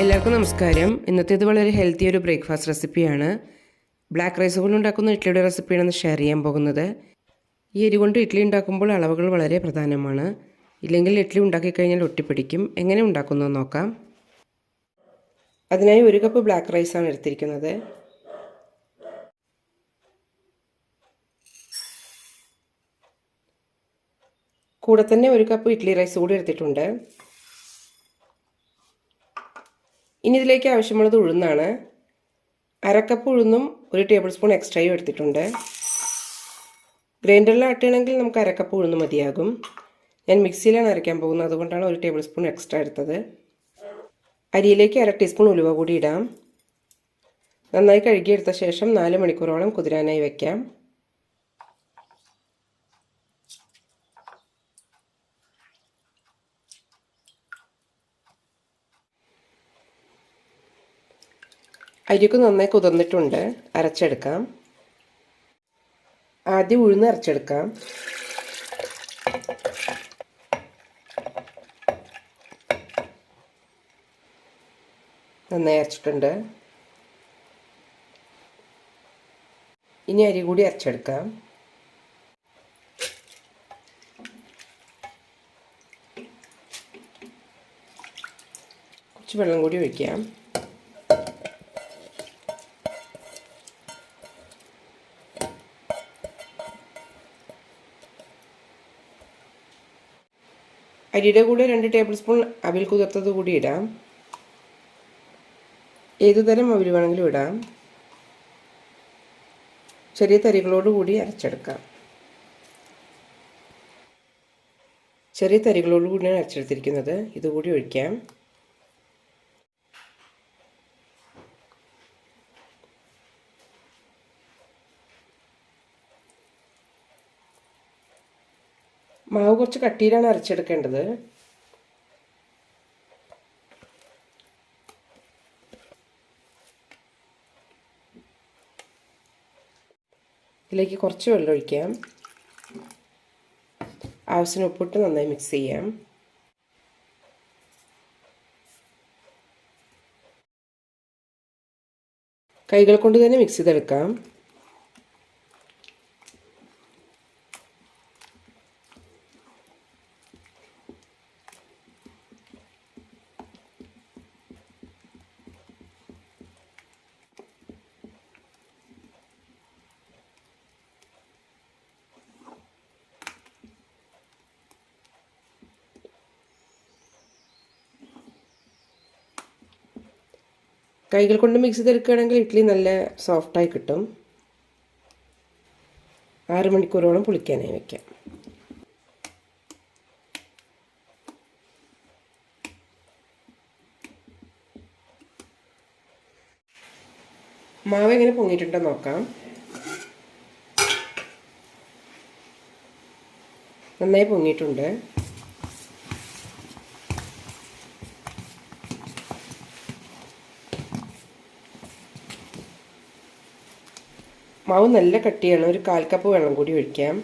എല്ലാവർക്കും നമസ്കാരം. ഇന്നത്തേത് വളരെ ഹെൽത്തി ഒരു ബ്രേക്ക്ഫാസ്റ്റ് റെസിപ്പിയാണ് ബ്ലാക്ക് റൈസ് കൊണ്ട് ഉണ്ടാക്കുന്ന ഇഡ്ഡലിയുടെ റെസിപ്പിയാണ് ഷെയർ ചെയ്യാൻ പോകുന്നത്. ഈ അരി കൊണ്ട് ഇഡ്ഡലി ഉണ്ടാക്കുമ്പോൾ അളവുകൾ വളരെ പ്രധാനമാണ്. ഇല്ലെങ്കിൽ ഇഡ്ഡലി ഉണ്ടാക്കിക്കഴിഞ്ഞാൽ ഒട്ടിപ്പിടിക്കും. എങ്ങനെ ഉണ്ടാക്കുന്നു നോക്കാം. അതിനായി ഒരു കപ്പ് ബ്ലാക്ക് റൈസാണ് എടുത്തിരിക്കുന്നത്. കൂടെ തന്നെ ഒരു കപ്പ് ഇഡ്ഡലി റൈസ് കൂടി എടുത്തിട്ടുണ്ട്. ഇനി ഇതിലേക്ക് ആവശ്യമുള്ളത് ഉഴുന്നാണ്. അരക്കപ്പ് ഉഴുന്നും ഒരു ടേബിൾ സ്പൂൺ എക്സ്ട്രായും എടുത്തിട്ടുണ്ട്. ഗ്രൈൻഡറിൽ ആട്ടുകയാണെങ്കിൽ നമുക്ക് അരക്കപ്പ് ഉഴുന്ന് മതിയാകും. ഞാൻ മിക്സിയിലാണ് അരയ്ക്കാൻ പോകുന്നത്. അതുകൊണ്ടാണ് ഒരു ടേബിൾ സ്പൂൺ എക്സ്ട്രാ എടുത്തത്. അരിയിലേക്ക് അര ടീസ്പൂൺ ഉലുവ കൂടി ഇടാം. നന്നായി കഴുകിയെടുത്ത ശേഷം നാല് മണിക്കൂറോളം കുതിരാനായി വയ്ക്കാം അരിയൊക്കെ നന്നായി കുതിർന്നിട്ടുണ്ട്. അരച്ചെടുക്കാം. ആദ്യം ഉഴുന്ന് അരച്ചെടുക്കാം. നന്നായി അരച്ചിട്ടുണ്ട്. ഇനി അരി കൂടി അരച്ചെടുക്കാം. കുറച്ച് വെള്ളം കൂടി ഒഴിക്കാം. അരിയുടെ കൂടെ രണ്ട് ടേബിൾ സ്പൂൺ അവിൽ കുതിർത്തത് കൂടി ഇടാം. ഏതുതരം അവിൽ വേണമെങ്കിലും ഇടാം. ചെറിയ തരികളോട് കൂടി അരച്ചെടുക്കാം. ചെറിയ തരികളോട് കൂടിയാണ് അരച്ചെടുത്തിരിക്കുന്നത്. ഇതുകൂടി ഒഴിക്കാം. മാവ് കുറച്ച് കട്ടിയിലാണ് അരച്ചെടുക്കേണ്ടത്. ഇതിലേക്ക് കുറച്ച് വെള്ളം ഒഴിക്കാം. ആവശ്യത്തിന് ഉപ്പിട്ട് നന്നായി മിക്സ് ചെയ്യാം. കൈകൾ കൊണ്ട് തന്നെ മിക്സ് ചെയ്തെടുക്കാം. കൈകൾ കൊണ്ട് മിക്സ് ചെയ്തെടുക്കുകയാണെങ്കിൽ ഇഡ്ഡലി നല്ല സോഫ്റ്റായി കിട്ടും. ആറ് മണിക്കൂറോളം പുളിക്കാനായി വയ്ക്കാം മാവ് എങ്ങനെ പൊങ്ങിയിട്ടുണ്ടോ നോക്കാം. നന്നായി പൊങ്ങിയിട്ടുണ്ട്. മാവ് നല്ല കട്ടിയാണ്. ഒരു കാൽ കപ്പ് വെള്ളം കൂടി ഒഴിക്കാം.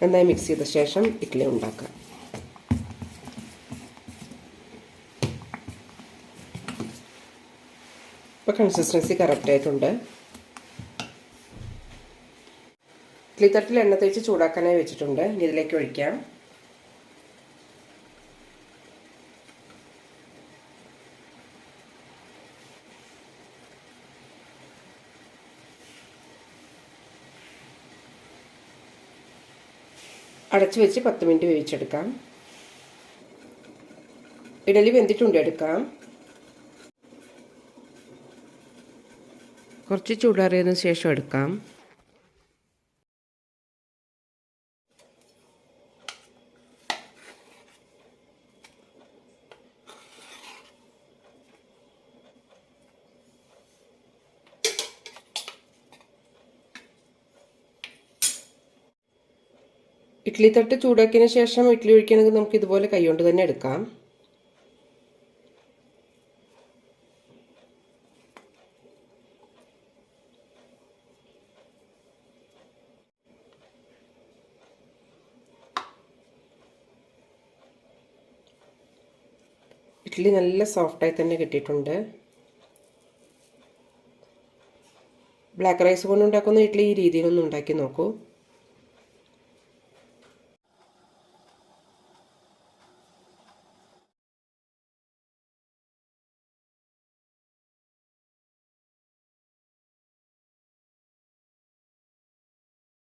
നന്നായി മിക്സ് ചെയ്ത ശേഷം ഇഡ്ഡലി ഉണ്ടാക്കാം. ഇപ്പോൾ കൺസിസ്റ്റൻസി കറക്റ്റ് ആയിട്ടുണ്ട്. ഇഡ്ഡലി തട്ടിൽ എണ്ണ തേച്ച് ചൂടാക്കാനായി വെച്ചിട്ടുണ്ട്. ഇനി ഇതിലേക്ക് ഒഴിക്കാം. അടച്ചു വെച്ച് പത്ത് മിനിറ്റ് വേവിച്ചെടുക്കാം. ഇഡലി വെന്തിട്ടുണ്ട് എടുക്കാം. കുറച്ച് ചൂടാറിയതിന് ശേഷം എടുക്കാം. ഇഡ്ഡലി തട്ട് ചൂടാക്കിയതിന് ശേഷം ഇഡ്ഡലി ഒഴിക്കുകയാണെങ്കിൽ നമുക്ക് ഇതുപോലെ കൈകൊണ്ട് തന്നെ എടുക്കാം. ഇഡ്ഡലി നല്ല സോഫ്റ്റായി തന്നെ കിട്ടിയിട്ടുണ്ട്. ബ്ലാക്ക് റൈസ് കൊണ്ട് ഉണ്ടാക്കുന്ന ഇഡ്ഡലി ഈ രീതിയിലൊന്നും ഉണ്ടാക്കി നോക്കൂ.